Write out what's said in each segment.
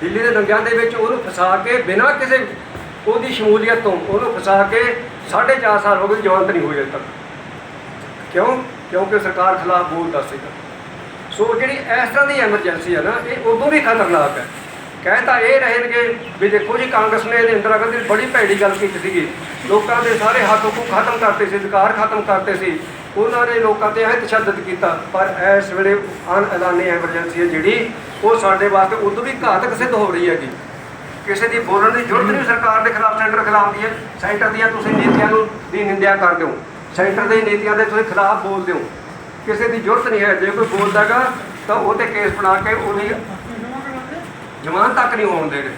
ਦਿੱਲੀ ਦੇ ਦੰਗਿਆਂ ਦੇ ਵਿੱਚ ਉਹਨੂੰ ਫਸਾ ਕੇ ਬਿਨਾਂ ਕਿਸੇ ਉਹਦੀ ਸ਼ਮੂਲੀਅਤ ਤੋਂ ਉਹਨੂੰ ਫਸਾ ਕੇ 4.5 ਸਾਲ ਹੋ ਗਏ ਜਵਾਨਤ ਨਹੀਂ ਹੋਈ ਅਜੇ ਤੱਕ। ਕਿਉਂ? ਕਿਉਂਕਿ ਸਰਕਾਰ ਖਿਲਾਫ ਬੋਲਦਾ ਸੀਗਾ ਸੋ ਜਿਹੜੀ ਇਸ ਤਰ੍ਹਾਂ ਦੀ ਐਮਰਜੈਂਸੀ ਹੈ ਨਾ, ਇਹ ਉਦੋਂ ਵੀ ਖਤਰਨਾਕ ਹੈ। ਕਹਿ ਤਾਂ ਇਹ ਰਹਿਣਗੇ ਵੀ ਦੇਖੋ ਜੀ, ਕਾਂਗਰਸ ਨੇ ਇਹਦੇ ਇੰਦਰਾ ਗਾਂਧੀ ਦੀ ਬੜੀ ਭੈੜੀ ਗੱਲ ਕੀਤੀ ਸੀਗੀ। ਲੋਕਾਂ ਦੇ ਸਾਰੇ ਹੱਕ ਹਕੂਕ ਖਤਮ ਕਰਤੇ ਸੀ, ਅਧਿਕਾਰ ਖਤਮ ਕਰਤੇ ਸੀ। ਉਹਨਾਂ ਨੇ ਲੋਕਾਂ ਤੇ ਇਹ ਤਸ਼ੱਦਦ ਕੀਤਾ। ਪਰ ਇਸ ਵੇਲੇ ਅਣ ਐਲਾਨੀ ਐਮਰਜੈਂਸੀ ਹੈ ਜਿਹੜੀ ਉਹ ਸਾਡੇ ਵਾਸਤੇ ਉਦੋਂ ਵੀ ਘਾਤਕ ਸਿੱਧ ਹੋ ਰਹੀ ਹੈਗੀ। ਕਿਸੇ ਦੀ ਬੋਲਣ ਦੀ ਜ਼ਰੂਰਤ ਨਹੀਂ, ਸਰਕਾਰ ਦੇ ਖਿਲਾਫ ਸੈਂਟਰ ਖਿਲਾਫ ਦੀ ਹੈ। ਸੈਂਟਰ ਦੀਆਂ ਤੁਸੀਂ ਨੀਤੀਆਂ ਨੂੰ ਦੀ ਨਿੰਦਿਆ ਕਰਦੇ ਹੋ। ਸੈਂਟਰ ਦੇ ਨੀਤੀਆਂ ਦੇ ਤੁਸੀਂ ਖਿਲਾਫ ਬੋਲਦੇ ਹੋ। ਕਿਸੇ ਦੀ ਜ਼ਰੂਰਤ ਨਹੀਂ ਹੈ। ਜੇ ਕੋਈ ਬੋਲਦਾਗਾ ਤਾਂ ਉਹ ਤੇ ਕੇਸ ਬਣਾ ਕੇ ਉਹਦੀ ਜ਼ਮਾਨਤ ਤੱਕ ਨਹੀਂ ਹੋਣ ਦੇਣੀ।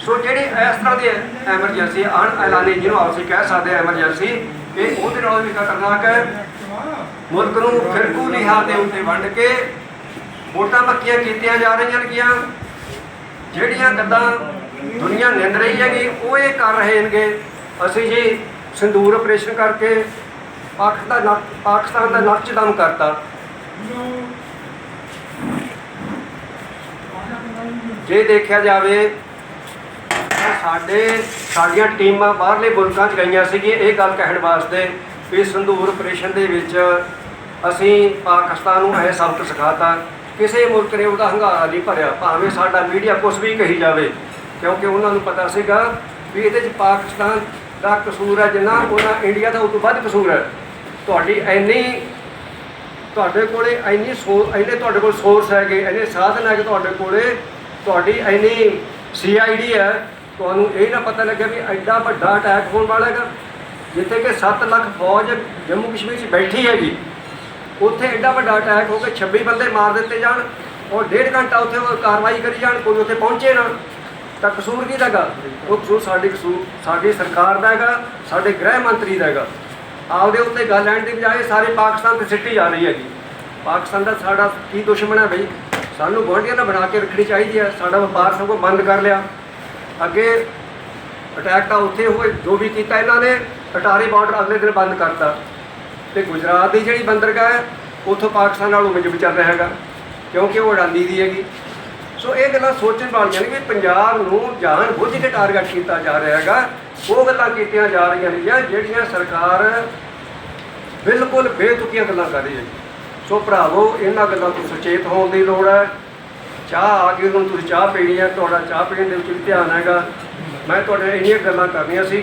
ਸੋ ਜਿਹੜੀ ਇਸ ਤਰ੍ਹਾਂ ਦੀ ਐਮਰਜੈਂਸੀ, ਅਣ ਐਲਾਨੀ ਜਿਹਨੂੰ ਅਸੀਂ ਕਹਿ ਸਕਦੇ ਹਾਂ ਐਮਰਜੈਂਸੀ, ਇਹ ਉਹਦੇ ਨਾਲੋਂ ਵੀ ਖਤਰਨਾਕ ਹੈ। ਮੁਲਕ ਨੂੰ ਫਿਰਕੂ ਲਿਹਾ ਦੇ ਉੱਤੇ ਵੰਡ ਕੇ ਵੋਟਾਂ ਪੱਕੀਆਂ ਕੀਤੀਆਂ ਜਾ ਰਹੀਆਂ ਨੇਗੀਆਂ। ਜਿਹੜੀਆਂ ਗੱਲਾਂ ਦੁਨੀਆ ਨਿੰਦ ਰਹੀ ਹੈਗੀ, ਉਹ ਇਹ ਕਰ ਰਹੇ ਨੇਗੇ। ਅਸੀਂ ਜੀ ਸੰਦੂਰ ਆਪਰੇਸ਼ਨ ਕਰਕੇ ਪਾਕ ਦਾ ਨੱਕ ਪਾਕਿਸਤਾਨ ਦਾ ਨੱਕ ਦਮ ਕਰਤਾ। ਜੇ ਦੇਖਿਆ ਜਾਵੇ ਸਾਡੇ ਸਾਡੀਆਂ ਟੀਮਾਂ ਬਾਹਰਲੇ ਮੁਲਕਾਂ 'ਚ ਗਈਆਂ ਸੀਗੀਆਂ, ਇਹ ਗੱਲ ਕਹਿਣ ਵਾਸਤੇ ਵੀ ਸੰਦੂਰ ਆਪਰੇਸ਼ਨ ਦੇ ਵਿੱਚ ਅਸੀਂ ਪਾਕਿਸਤਾਨ ਨੂੰ ਇਹ ਸਬਕ ਸਿਖਾਤਾ। ਕਿਸੇ ਮੁਲਕ ਨੇ ਉਹਦਾ ਹੰਗਾਰਾ ਨਹੀਂ ਭਰਿਆ, ਭਾਵੇਂ ਸਾਡਾ ਮੀਡੀਆ ਕੁਝ ਵੀ ਕਹੀ ਜਾਵੇ, ਕਿਉਂਕਿ ਉਹਨਾਂ ਨੂੰ ਪਤਾ ਸੀਗਾ ਵੀ ਇਹਦੇ 'ਚ ਪਾਕਿਸਤਾਨ ਦਾ ਕਸੂਰ ਹੈ, ਜਿੰਨਾ ਉਹਨਾਂ ਇੰਡੀਆ ਦਾ, ਉਹ ਤੋਂ ਵੱਧ ਕਸੂਰ ਹੈ। ਤੁਹਾਡੀ ਇੰਨੀ, ਤੁਹਾਡੇ ਕੋਲੇ ਇੰਨੀ ਸੋ, ਇੰਨੇ ਤੁਹਾਡੇ ਕੋਲ ਸੋਰਸ ਹੈਗੇ, ਇੰਨੇ ਸਾਧਨ ਹੈਗੇ ਤੁਹਾਡੇ ਕੋਲੇ, ਤੁਹਾਡੀ ਇੰਨੀ ਸੀਆਈਡੀ ਹੈ, ਤੁਹਾਨੂੰ ਇਹ ਨਾ ਪਤਾ ਲੱਗਿਆ ਵੀ ਐਡਾ ਵੱਡਾ ਅਟੈਕ ਹੋਣ ਵਾਲਾ ਹੈਗਾ, ਜਿੱਥੇ ਕਿ 7 ਲੱਖ ਫੌਜ ਜੰਮੂ ਕਸ਼ਮੀਰ 'ਚ ਬੈਠੀ ਹੈਗੀ। ਉੱਥੇ ਐਡਾ ਵੱਡਾ ਅਟੈਕ ਹੋ ਕੇ 26 ਬੰਦੇ ਮਾਰ ਦਿੱਤੇ ਜਾਣ ਔਰ ਡੇਢ ਘੰਟਾ ਉੱਥੇ ਉਹ ਕਾਰਵਾਈ ਕਰੀ ਜਾਣ, ਕੋਈ ਉੱਥੇ ਪਹੁੰਚੇ ਨਾ। ਤਾਂ ਕਸੂਰ ਕਿਹਦਾ ਹੈਗਾ? ਉਹ ਕਸੂਰ ਸਾਡੀ ਕਸੂਰ, ਸਾਡੀ ਸਰਕਾਰ ਦਾ ਹੈਗਾ, ਸਾਡੇ ਗ੍ਰਹਿ ਮੰਤਰੀ ਦਾ ਹੈਗਾ। ਆਪਦੇ ਉੱਤੇ ਗੱਲ ਲੈਣ ਦੀ ਬਜਾਏ ਸਾਰੇ ਪਾਕਿਸਤਾਨ ਤੇ ਸਿੱਟੀ ਜਾ ਰਹੀ ਹੈਗੀ। ਪਾਕਿਸਤਾਨ ਦਾ ਸਾਡਾ ਕੀ ਦੁਸ਼ਮਣ ਹੈ ਬਈ? ਸਾਨੂੰ ਗੁਆਂਢੀਆਂ ਨਾਲ ਬਣਾ ਕੇ ਰੱਖਣੀ ਚਾਹੀਦੀ ਹੈ। ਸਾਡਾ ਵਪਾਰ ਸਭ ਕੁਛ ਬੰਦ ਕਰ ਲਿਆ। ਅੱਗੇ ਅਟੈਕ ਤਾਂ ਉੱਥੇ ਹੋਏ, ਜੋ ਵੀ ਕੀਤਾ ਇਹਨਾਂ ਨੇ, ਅਟਾਰੀ ਬਾਰਡਰ ਅਗਲੇ ਦਿਨ ਬੰਦ ਕਰਤਾ। ਤੇ ਗੁਜਰਾਤ ਦੀ ਜਿਹੜੀ ਬੰਦਰਗਾਹ ਹੈ, ਉੱਥੋਂ ਪਾਕਿਸਤਾਨ ਨਾਲ ਉਮਜ ਚੱਲ ਰਿਹਾ ਹੈਗਾ, ਕਿਉਂਕਿ ਉਹ ਅਡਾਨੀ ਦੀ ਹੈਗੀ। ਸੋ ਇਹ ਗੱਲਾਂ ਸੋਚਣ ਵਾਲੀਆਂ ਨੇ ਵੀ ਪੰਜਾਬ ਨੂੰ ਜਾਣ ਬੁੱਝ ਕੇ ਟਾਰਗੇਟ ਕੀਤਾ ਜਾ ਰਿਹਾ ਹੈਗਾ। ਉਹ ਗੱਲਾਂ ਕੀਤੀਆਂ ਜਾ ਰਹੀਆਂ ਨੇ ਜਿਹੜੀਆਂ ਸਰਕਾਰ ਬਿਲਕੁਲ ਬੇਤੁਕੀਆਂ ਗੱਲਾਂ ਕਰ ਰਹੀ ਹੈ ਸੋ ਭਰਾਵੋ, ਇਹਨਾਂ ਗੱਲਾਂ ਤੋਂ ਸੁਚੇਤ ਹੋਣ ਦੀ ਲੋੜ ਹੈ। ਚਾਹ ਆ ਗਈ, ਹੁਣ ਤੁਸੀਂ ਚਾਹ ਪੀਣੀ ਹੈ, ਤੁਹਾਡਾ ਚਾਹ ਪੀਣ ਦੇ ਵਿੱਚ ਵੀ ਧਿਆਨ ਹੈਗਾ। ਮੈਂ ਤੁਹਾਡੇ ਇੰਨੀਆਂ ਗੱਲਾਂ ਕਰਨੀਆਂ ਸੀ